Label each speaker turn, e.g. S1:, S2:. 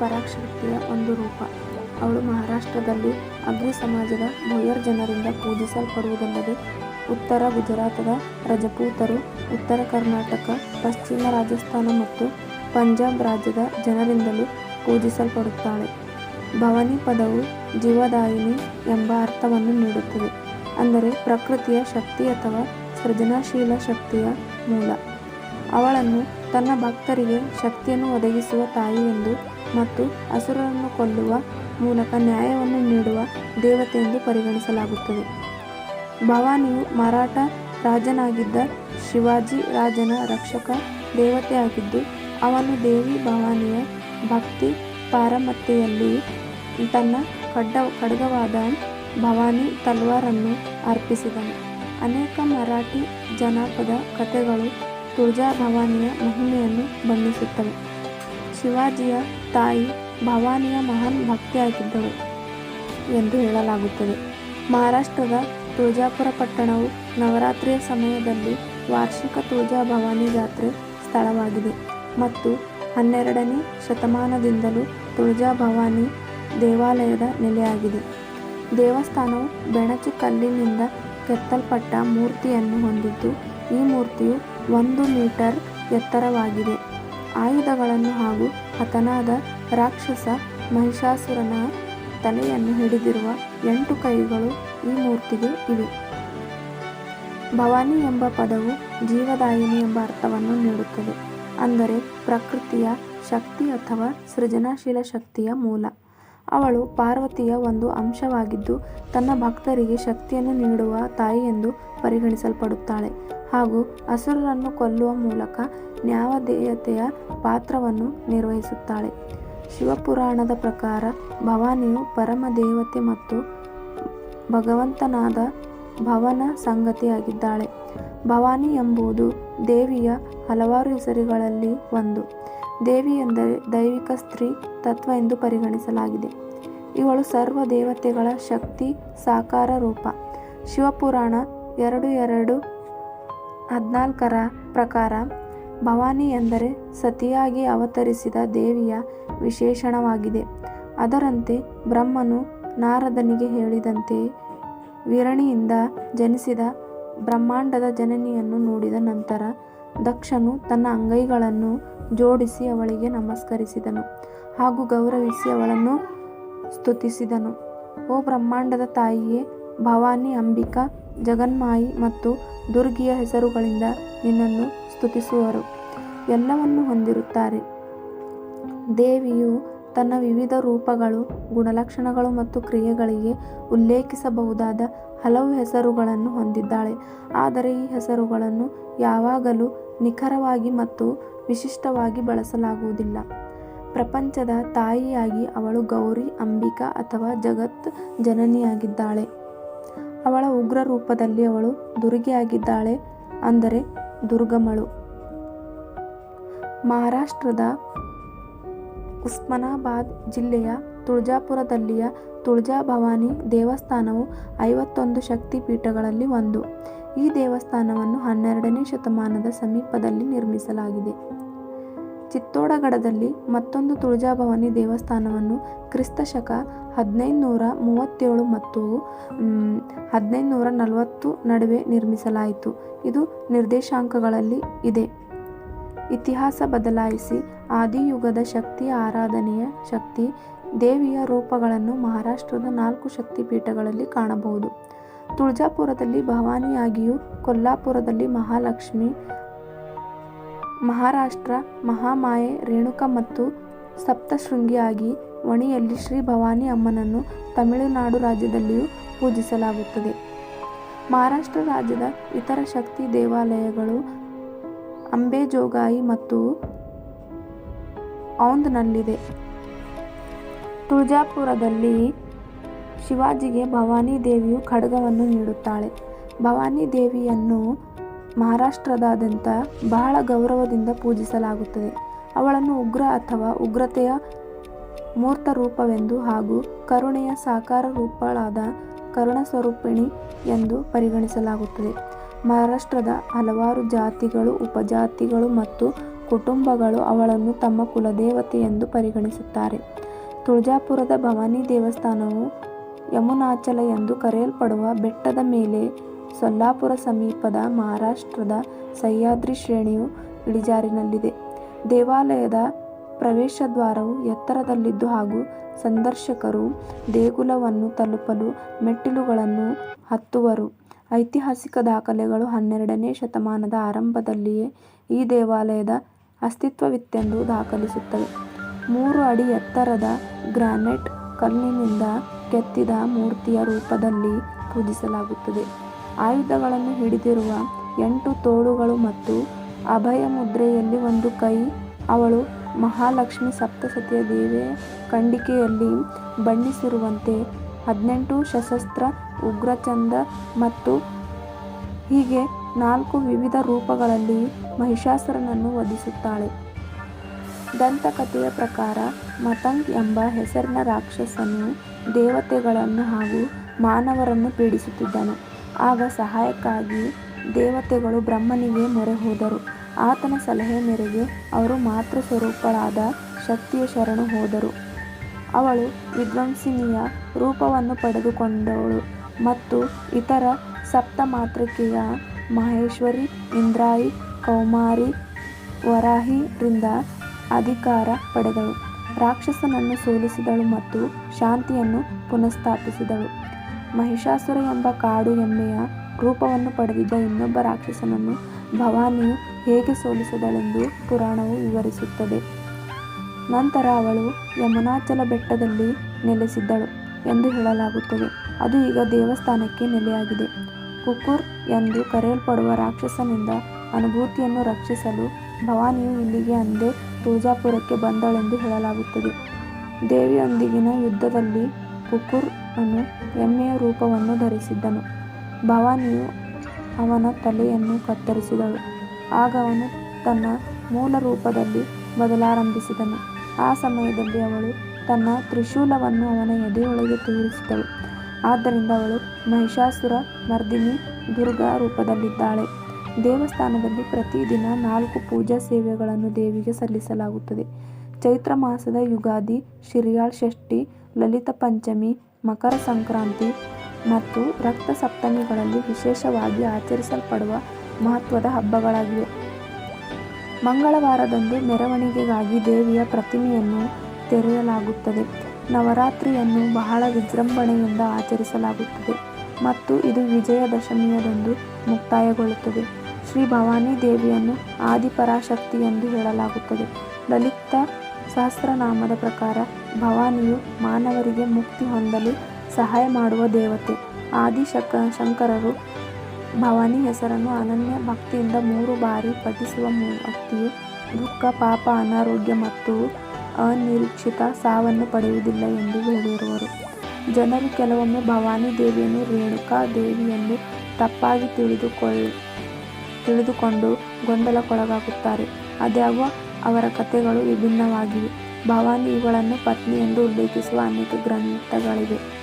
S1: ಪರಾಶಕ್ತಿಯ ಒಂದು ರೂಪ. ಅವಳು ಮಹಾರಾಷ್ಟ್ರದಲ್ಲಿ ಅಗ್ರಿ ಸಮಾಜದ ಭೋಯರ್ ಜನರಿಂದ ಪೂಜಿಸಲ್ಪಡುವುದಲ್ಲದೆ ಉತ್ತರ ಗುಜರಾತದ ರಜಪೂತರು, ಉತ್ತರ ಕರ್ನಾಟಕ, ಪಶ್ಚಿಮ ರಾಜಸ್ಥಾನ ಮತ್ತು ಪಂಜಾಬ್ ರಾಜ್ಯದ ಜನರಿಂದಲೂ ಪೂಜಿಸಲ್ಪಡುತ್ತಾಳೆ. ಭವಾನಿ ಪದವು ಜೀವದಾಯಿನಿ ಎಂಬ ಅರ್ಥವನ್ನು ನೀಡುತ್ತದೆ, ಅಂದರೆ ಪ್ರಕೃತಿಯ ಶಕ್ತಿ ಅಥವಾ ಸೃಜನಾಶೀಲ ಶಕ್ತಿಯ ಮೂಲ. ಅವಳನ್ನು ತನ್ನ ಭಕ್ತರಿಗೆ ಶಕ್ತಿಯನ್ನು ಒದಗಿಸುವ ತಾಯಿ ಎಂದು ಮತ್ತು ಅಸುರರನ್ನು ಕೊಲ್ಲುವ ಮೂಲಕ ನ್ಯಾಯವನ್ನು ನೀಡುವ ದೇವತೆ ಎಂದು ಪರಿಗಣಿಸಲಾಗುತ್ತದೆ. ಭವಾನಿಯು ಮರಾಠ ರಾಜನಾಗಿದ್ದ ಶಿವಾಜಿ ರಾಜನ ರಕ್ಷಕ ದೇವತೆಯಾಗಿದ್ದು, ಅವನು ದೇವಿ ಭವಾನಿಯ ಭಕ್ತಿ ಪಾರಮತ್ತೆಯಲ್ಲಿ ತನ್ನ ಖಡ್ಗವಾದ ಭವಾನಿ ತಲ್ವಾರನ್ನು ಅರ್ಪಿಸಿದನು. ಅನೇಕ ಮರಾಠಿ ಜನಪದ ಕಥೆಗಳು ತುಳಜಾ ಭವಾನಿಯ ಮಹಿಮೆಯನ್ನು ಬಣ್ಣಿಸುತ್ತವೆ. ಶಿವಾಜಿಯ ತಾಯಿ ಭವಾನಿಯ ಮಹಾನ್ ಭಕ್ತಿಯಾಗಿದ್ದರು ಎಂದು ಹೇಳಲಾಗುತ್ತದೆ. ಮಹಾರಾಷ್ಟ್ರದ ತುಳಜಾಪುರ ಪಟ್ಟಣವು ನವರಾತ್ರಿಯ ಸಮಯದಲ್ಲಿ ವಾರ್ಷಿಕ ತುಳಜಾ ಭವಾನಿ ಜಾತ್ರೆ ಸ್ಥಳವಾಗಿದೆ ಮತ್ತು ಹನ್ನೆರಡನೇ ಶತಮಾನದಿಂದಲೂ ತುಳಜಾ ಭವಾನಿ ದೇವಾಲಯದ ನೆಲೆಯಾಗಿದೆ. ದೇವಸ್ಥಾನವು ಬೆಣಚು ಕಲ್ಲಿನಿಂದ ಕೆತ್ತಲ್ಪಟ್ಟ ಮೂರ್ತಿಯನ್ನು ಹೊಂದಿದ್ದು, ಈ ಮೂರ್ತಿಯು ಒಂದು ಮೀಟರ್ ಎತ್ತರವಾಗಿದೆ. ಆಯುಧಗಳನ್ನು ಹಾಗೂ ಹತನಾದ ರಾಕ್ಷಸ ಮಹಿಷಾಸುರನ ತಲೆಯನ್ನು ಹಿಡಿದಿರುವ ಎಂಟು ಕೈಗಳು ಈ ಮೂರ್ತಿಗೆ ಇವೆ. ಭವಾನಿ ಎಂಬ ಪದವು ಜೀವದಾಯಿನಿ ಎಂಬ ಅರ್ಥವನ್ನು ನೀಡುತ್ತದೆ, ಅಂದರೆ ಪ್ರಕೃತಿಯ ಶಕ್ತಿ ಅಥವಾ ಸೃಜನಶೀಲ ಶಕ್ತಿಯ ಮೂಲ. ಅವಳು ಪಾರ್ವತಿಯ ಒಂದು ಅಂಶವಾಗಿದ್ದು, ತನ್ನ ಭಕ್ತರಿಗೆ ಶಕ್ತಿಯನ್ನು ನೀಡುವ ತಾಯಿ ಎಂದು ಪರಿಗಣಿಸಲ್ಪಡುತ್ತಾಳೆ ಹಾಗೂ ಅಸುರರನ್ನು ಕೊಲ್ಲುವ ಮೂಲಕ ನ್ಯಾವದೇಯತೆಯ ಪಾತ್ರವನ್ನು ನಿರ್ವಹಿಸುತ್ತಾಳೆ. ಶಿವಪುರಾಣದ ಪ್ರಕಾರ ಭವಾನಿಯು ಪರಮ ದೇವತೆ ಮತ್ತು ಭಗವಂತನಾದ ಭವನ ಸಂಗತಿಯಾಗಿದ್ದಾಳೆ ಭವಾನಿ ಎಂಬುದು ದೇವಿಯ ಹಲವಾರು ಹೆಸರುಗಳಲ್ಲಿ ಒಂದು. ದೇವಿ ಎಂದರೆ ದೈವಿಕ ಸ್ತ್ರೀ ತತ್ವ ಎಂದು ಪರಿಗಣಿಸಲಾಗಿದೆ. ಇವಳು ಸರ್ವ ದೇವತೆಗಳ ಶಕ್ತಿ ಸಾಕಾರ ರೂಪ. ಶಿವಪುರಾಣ ಎರಡು ಎರಡು ಹದಿನಾಲ್ಕರ ಪ್ರಕಾರ, ಭವಾನಿ ಎಂದರೆ ಸತಿಯಾಗಿ ಅವತರಿಸಿದ ದೇವಿಯ ವಿಶೇಷಣವಾಗಿದೆ. ಅದರಂತೆ ಬ್ರಹ್ಮನು ನಾರದನಿಗೆ ಹೇಳಿದಂತೆ ವೀರಣಿಯಿಂದ ಜನಿಸಿದ ಬ್ರಹ್ಮಾಂಡದ ಜನನಿಯನ್ನು ನೋಡಿದ ನಂತರ ದಕ್ಷನು ತನ್ನ ಅಂಗೈಗಳನ್ನು ಜೋಡಿಸಿ ಅವಳಿಗೆ ನಮಸ್ಕರಿಸಿದನು ಹಾಗೂ ಗೌರವಿಸಿ ಅವಳನ್ನು ಸ್ತುತಿಸಿದನು. ಓ ಬ್ರಹ್ಮಾಂಡದ ತಾಯಿಯೇ, ಭವಾನಿ, ಅಂಬಿಕಾ, ಜಗನ್ಮಾಯಿ ಮತ್ತು ದುರ್ಗಿಯ ಹೆಸರುಗಳಿಂದ ನಿನ್ನನ್ನು ಸ್ತುತಿಸುವರು ಎಲ್ಲವನ್ನು ಹೊಂದಿರುತ್ತಾರೆ. ದೇವಿಯು ತನ್ನ ವಿವಿಧ ರೂಪಗಳು, ಗುಣಲಕ್ಷಣಗಳು ಮತ್ತು ಕ್ರಿಯೆಗಳಿಗೆ ಉಲ್ಲೇಖಿಸಬಹುದಾದ ಹಲವು ಹೆಸರುಗಳನ್ನು ಹೊಂದಿದ್ದಾಳೆ, ಆದರೆ ಈ ಹೆಸರುಗಳನ್ನು ಯಾವಾಗಲೂ ನಿಖರವಾಗಿ ಮತ್ತು ವಿಶಿಷ್ಟವಾಗಿ ಬಳಸಲಾಗುವುದಿಲ್ಲ. ಪ್ರಪಂಚದ ತಾಯಿಯಾಗಿ ಅವಳು ಗೌರಿ, ಅಂಬಿಕಾ ಅಥವಾ ಜಗತ್ ಜನನಿಯಾಗಿದ್ದಾಳೆ. ಅವಳ ಉಗ್ರ ರೂಪದಲ್ಲಿ ಅವಳು ದುರ್ಗೆಯಾಗಿದ್ದಾಳೆ ಅಂದರೆ ದುರ್ಗಮಳು. ಮಹಾರಾಷ್ಟ್ರದ ಉಸ್ಮಾನಾಬಾದ್ ಜಿಲ್ಲೆಯ ತುಳಜಾಪುರದಲ್ಲಿಯ ತುಳಜಾ ಭವಾನಿ ದೇವಸ್ಥಾನವು ಐವತ್ತೊಂದು ಶಕ್ತಿ ಪೀಠಗಳಲ್ಲಿ ಒಂದು. ಈ ದೇವಸ್ಥಾನವನ್ನು ಹನ್ನೆರಡನೇ ಶತಮಾನದ ಸಮೀಪದಲ್ಲಿ ನಿರ್ಮಿಸಲಾಗಿದೆ. ಚಿತ್ತೋಡಗಡದಲ್ಲಿ ಮತ್ತೊಂದು ತುಳಜಾ ಭವಾನಿ ದೇವಸ್ಥಾನವನ್ನು ಕ್ರಿಸ್ತ ಶಕ ಹದಿನೈದುನೂರ ಮೂವತ್ತೇಳು ಮತ್ತು ಹದಿನೈದುನೂರ ನಲವತ್ತು ನಡುವೆ ನಿರ್ಮಿಸಲಾಯಿತು. ಇದು ನಿರ್ದೇಶಾಂಕಗಳಲ್ಲಿ ಇದೆ. ಇತಿಹಾಸ ಬದಲಾಯಿಸಿ ಆದಿಯುಗದ ಶಕ್ತಿ ಆರಾಧನೆಯ ಶಕ್ತಿ ದೇವಿಯ ರೂಪಗಳನ್ನು ಮಹಾರಾಷ್ಟ್ರದ ನಾಲ್ಕು ಶಕ್ತಿಪೀಠಗಳಲ್ಲಿ ಕಾಣಬಹುದು. ತುಳಜಾಪುರದಲ್ಲಿ ಭವಾನಿಯಾಗಿಯೂ, ಕೊಲ್ಲಾಪುರದಲ್ಲಿ ಮಹಾಲಕ್ಷ್ಮಿ, ಮಹಾರಾಷ್ಟ್ರ ಮಹಾಮಾಯೆ ರೇಣುಕ ಮತ್ತು ಸಪ್ತಶೃಂಗಿಯಾಗಿ, ವಣಿಯಲ್ಲಿ ಶ್ರೀ ಭವಾನಿ ಅಮ್ಮನನ್ನು ತಮಿಳುನಾಡು ರಾಜ್ಯದಲ್ಲಿಯೂ ಪೂಜಿಸಲಾಗುತ್ತದೆ. ಮಹಾರಾಷ್ಟ್ರ ರಾಜ್ಯದ ಇತರ ಶಕ್ತಿ ದೇವಾಲಯಗಳು ಅಂಬೆಜೋಗಾಯಿ ಮತ್ತು ಔಂಧ್ನಲ್ಲಿದೆ. ತುಳಜಾಪುರದಲ್ಲಿ ಶಿವಾಜಿಗೆ ಭವಾನಿ ದೇವಿಯು ಖಡ್ಗವನ್ನು ನೀಡುತ್ತಾಳೆ. ಭವಾನಿ ದೇವಿಯನ್ನು ಮಹಾರಾಷ್ಟ್ರದಾದ್ಯಂತ ಬಹಳ ಗೌರವದಿಂದ ಪೂಜಿಸಲಾಗುತ್ತದೆ. ಅವಳನ್ನು ಉಗ್ರ ಅಥವಾ ಉಗ್ರತೆಯ ಮೂರ್ತ ರೂಪವೆಂದು ಹಾಗೂ ಕರುಣೆಯ ಸಾಕಾರ ರೂಪಳಾದ ಕರುಣಾಸ್ವರೂಪಿಣಿ ಎಂದು ಪರಿಗಣಿಸಲಾಗುತ್ತದೆ. ಮಹಾರಾಷ್ಟ್ರದ ಹಲವಾರು ಜಾತಿಗಳು, ಉಪಜಾತಿಗಳು ಮತ್ತು ಕುಟುಂಬಗಳು ಅವಳನ್ನು ತಮ್ಮ ಕುಲದೇವತೆ ಎಂದು ಪರಿಗಣಿಸುತ್ತಾರೆ. ತುಳಜಾಪುರದ ಭವಾನಿ ದೇವಸ್ಥಾನವು ಯಮುನಾಚಲ ಎಂದು ಕರೆಯಲ್ಪಡುವ ಬೆಟ್ಟದ ಮೇಲೆ ಸೊಲ್ಲಾಪುರ ಸಮೀಪದ ಮಹಾರಾಷ್ಟ್ರದ ಸಹ್ಯಾದ್ರಿ ಶ್ರೇಣಿಯು ಇಳಿಜಾರಿನಲ್ಲಿದೆ. ದೇವಾಲಯದ ಪ್ರವೇಶ ದ್ವಾರವು ಎತ್ತರದಲ್ಲಿದ್ದು ಹಾಗೂ ಸಂದರ್ಶಕರು ದೇಗುಲವನ್ನು ತಲುಪಲು ಮೆಟ್ಟಿಲುಗಳನ್ನು ಹತ್ತುವರು. ಐತಿಹಾಸಿಕ ದಾಖಲೆಗಳು ಹನ್ನೆರಡನೇ ಶತಮಾನದ ಆರಂಭದಲ್ಲಿಯೇ ಈ ದೇವಾಲಯದ ಅಸ್ತಿತ್ವವಿತ್ತೆಂದು ದಾಖಲಿಸುತ್ತವೆ. ಮೂರು ಅಡಿ ಎತ್ತರದ ಗ್ರಾನೈಟ್ ಕಲ್ಲಿನಿಂದ ಕೆತ್ತಿದ ಮೂರ್ತಿಯ ರೂಪದಲ್ಲಿ ಪೂಜಿಸಲಾಗುತ್ತದೆ. ಆಯುಧಗಳನ್ನು ಹಿಡಿದಿರುವ ಎಂಟು ತೋಳುಗಳು ಮತ್ತು ಅಭಯ ಮುದ್ರೆಯಲ್ಲಿ ಒಂದು ಕೈ. ಅವಳು ಮಹಾಲಕ್ಷ್ಮಿ ಸಪ್ತಸತಿಯ ದೇವಿಯ ಖಂಡಿಕೆಯಲ್ಲಿ ಬಣ್ಣಿಸಿರುವಂತೆ ಹದಿನೆಂಟು ಸಶಸ್ತ್ರ, ಉಗ್ರಚಂದ ಮತ್ತು ಹೀಗೆ ನಾಲ್ಕು ವಿವಿಧ ರೂಪಗಳಲ್ಲಿ ಮಹಿಷಾಸುರನನ್ನು ವಧಿಸುತ್ತಾಳೆ. ದಂತಕಥೆಯ ಪ್ರಕಾರ ಮತಂಗ್ ಎಂಬ ಹೆಸರಿನ ರಾಕ್ಷಸನು ದೇವತೆಗಳನ್ನು ಹಾಗೂ ಮಾನವರನ್ನು ಪೀಡಿಸುತ್ತಿದ್ದನು. ಆಗ ಸಹಾಯಕ್ಕಾಗಿ ದೇವತೆಗಳು ಬ್ರಹ್ಮನಿಗೆ ಮೊರೆ ಹೋದರು. ಆತನ ಸಲಹೆ ಮೇರೆಗೆ ಅವರು ಮಾತೃಸ್ವರೂಪಳಾದ ಶಕ್ತಿಯ ಶರಣು ಹೋದರು. ಅವಳು ವಿಧ್ವಂಸಿನಿಯ ರೂಪವನ್ನು ಪಡೆದುಕೊಂಡವಳು ಮತ್ತು ಇತರ ಸಪ್ತಮಾತೃಕೆಯ ಮಹೇಶ್ವರಿ, ಇಂದ್ರಾಯಿ, ಕೌಮಾರಿ, ವರಾಹಿ ರಿಂದ ಅಧಿಕಾರ ಪಡೆದಳು. ರಾಕ್ಷಸನನ್ನು ಸೋಲಿಸಿದಳು ಮತ್ತು ಶಾಂತಿಯನ್ನು ಪುನಃಸ್ಥಾಪಿಸಿದಳು. ಮಹಿಷಾಸುರ ಎಂಬ ಕಾಡು ಎಮ್ಮೆಯ ರೂಪವನ್ನು ಪಡೆದಿದ್ದ ಇನ್ನೊಬ್ಬ ರಾಕ್ಷಸನನ್ನು ಭವಾನಿಯು ಹೇಗೆ ಸೋಲಿಸಿದಳೆಂದು ಪುರಾಣವು ವಿವರಿಸುತ್ತದೆ. ನಂತರ ಅವಳು ಯಮುನಾಚಲ ಬೆಟ್ಟದಲ್ಲಿ ನೆಲೆಸಿದ್ದಳು ಎಂದು ಹೇಳಲಾಗುತ್ತದೆ. ಅದು ಈಗ ದೇವಸ್ಥಾನಕ್ಕೆ ನೆಲೆಯಾಗಿದೆ. ಕುಕುರ್ ಎಂದು ಕರೆಯಲ್ಪಡುವ ರಾಕ್ಷಸನಿಂದ ಅನುಭೂತಿಯನ್ನು ರಕ್ಷಿಸಲು ಭವಾನಿಯು ಇಲ್ಲಿಗೆ ಅಂದೇ ತುಳಜಾಪುರಕ್ಕೆ ಬಂದಳೆಂದು ಹೇಳಲಾಗುತ್ತದೆ. ದೇವಿಯೊಂದಿಗಿನ ಯುದ್ಧದಲ್ಲಿ ಕುಕುರ್ ಅನು ಎಮ್ಮೆಯ ರೂಪವನ್ನು ಧರಿಸಿದ್ದನು. ಭವಾನಿಯು ಅವನ ತಲೆಯನ್ನು ಕತ್ತರಿಸಿದಳು. ಆಗ ಅವನು ತನ್ನ ಮೂಲ ರೂಪದಲ್ಲಿ ಬದಲಾರಂಭಿಸಿದನು. ಆ ಸಮಯದಲ್ಲಿ ಅವಳು ತನ್ನ ತ್ರಿಶೂಲವನ್ನು ಅವನ ಎದೆಯೊಳಗೆ ತೂರಿಸಿದಳು. ಆದ್ದರಿಂದ ಅವಳು ಮಹಿಷಾಸುರ ಮರ್ದಿನಿ ದುರ್ಗಾ ರೂಪದಲ್ಲಿದ್ದಾಳೆ. ದೇವಸ್ಥಾನದಲ್ಲಿ ಪ್ರತಿದಿನ ನಾಲ್ಕು ಪೂಜಾ ಸೇವೆಗಳನ್ನು ದೇವಿಗೆ ಸಲ್ಲಿಸಲಾಗುತ್ತದೆ. ಚೈತ್ರ ಮಾಸದ ಯುಗಾದಿ, ಶಿರಿಯಾಳ್ ಷಷ್ಠಿ, ಲಲಿತ ಪಂಚಮಿ, ಮಕರ ಸಂಕ್ರಾಂತಿ ಮತ್ತು ರಕ್ತ ಸಪ್ತಮಿಗಳಲ್ಲಿ ವಿಶೇಷವಾಗಿ ಆಚರಿಸಲ್ಪಡುವ ಮಹತ್ವದ ಹಬ್ಬಗಳಾಗಿವೆ. ಮಂಗಳವಾರದಂದು ಮೆರವಣಿಗೆಗಾಗಿ ದೇವಿಯ ಪ್ರತಿಮೆಯನ್ನು ತೆರೆಯಲಾಗುತ್ತದೆ. ನವರಾತ್ರಿಯನ್ನು ಬಹಳ ವಿಜೃಂಭಣೆಯಿಂದ ಆಚರಿಸಲಾಗುತ್ತದೆ ಮತ್ತು ಇದು ವಿಜಯದಶಮಿಯದಂದು ಮುಕ್ತಾಯಗೊಳ್ಳುತ್ತದೆ. ಶ್ರೀ ಭವಾನಿ ದೇವಿಯನ್ನು ಆದಿಪರಾಶಕ್ತಿ ಎಂದು ಹೇಳಲಾಗುತ್ತದೆ. ಲಲಿತ ಸಹಸ್ರನಾಮದ ಪ್ರಕಾರ ಭವಾನಿಯು ಮಾನವರಿಗೆ ಮುಕ್ತಿ ಹೊಂದಲು ಸಹಾಯ ಮಾಡುವ ದೇವತೆ. ಆದಿಶಕ ಶಂಕರರು ಭವಾನಿ ಹೆಸರನ್ನು ಅನನ್ಯ ಭಕ್ತಿಯಿಂದ ಮೂರು ಬಾರಿ ಪಠಿಸುವ ವ್ಯಕ್ತಿಯು ದುಃಖ, ಪಾಪ, ಅನಾರೋಗ್ಯ ಮತ್ತು ಅನಿರೀಕ್ಷಿತ ಸಾವನ್ನು ಪಡೆಯುವುದಿಲ್ಲ ಎಂದು ಹೇಳಿರುವರು. ಜನರು ಕೆಲವೊಮ್ಮೆ ಭವಾನಿ ದೇವಿಯನ್ನು ರೇಣುಕಾ ದೇವಿ ತಪ್ಪಾಗಿ ತಪ್ಪಾಗಿ ತಿಳಿದುಕೊಂಡು ಗೊಂದಲಕ್ಕೊಳಗಾಗುತ್ತಾರೆ. ಆದಾಗ್ಯೂ ಅವರ ಕಥೆಗಳು ವಿಭಿನ್ನವಾಗಿವೆ. ಭವಾನಿ ಇವುಗಳನ್ನು ಪತ್ನಿ ಎಂದು ಉಲ್ಲೇಖಿಸುವ ಅನೇಕ ಗ್ರಂಥಗಳಿವೆ.